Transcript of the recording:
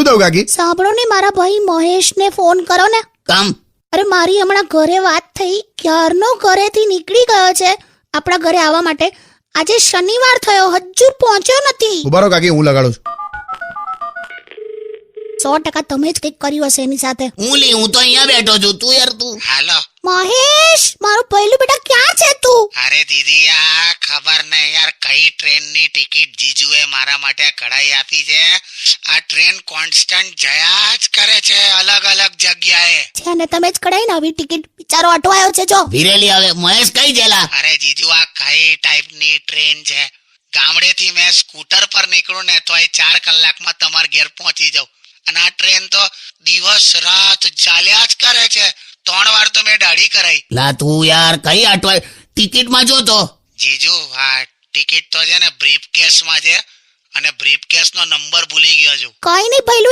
શું થયું કાકી? સાંભળો ને મારા ભાઈ મહેશને ફોન કરો ને. કામ? અરે મારી હમણાં ઘરે વાત થઈ. ક્યારનો ઘરેથી નીકળી ગયો છે આપણા ઘરે આવવા માટે. આજે શનિવાર થયો હજુ પહોંચ્યો નથી. ઊભા રહો કાકી હું લગાડું છું. સો ટકા તમે જ કંઈક કર્યું હશે એની સાથે. હું લી હું તો અહીંયા બેઠો છું. તું યાર તું. હાલો. મહેશ મારું પહેલું બેટા ક્યાં છે તું અરે દીદી આ ખબર નહીં યાર કઈ ટ્રેનની ટિકિટ જીજુએ મારા માટે કઢાઈ આપી છે. આ ટ્રેન કોન્સ્ટન્ટ જયા જ કરે છે અલગ અલગ જગ્યાએ. છે ને તમે જ કઢાઈ ને આવી ટિકિટ બિચારો અટવાયો છે જો. વિરેલી હવે મહેશ કઈ જેલા? અરે જીજુ આ કઈ ટાઈપની ટ્રેન છે? ગામડેથી મેં સ્કૂટર પર નીકળું ને તો એ ચાર કલાકમાં તમાર ઘેર પહોંચી જાઉં. અને આ ટ્રેન તો દિવસ રાત ચાલ્યા જ કરે છે. ત્રણ વાર તો મેં દાઢી કરાઈ. લા તું યાર કઈ અટવાય ટિકિટમાં જો તો. જીજુ આ ટિકિટ તો છે ને બ્રીફ કેસમાં છે અને બ્રીફ કેસનો નંબર ભૂલી ગયો છું. કઈ નહીં પહેલું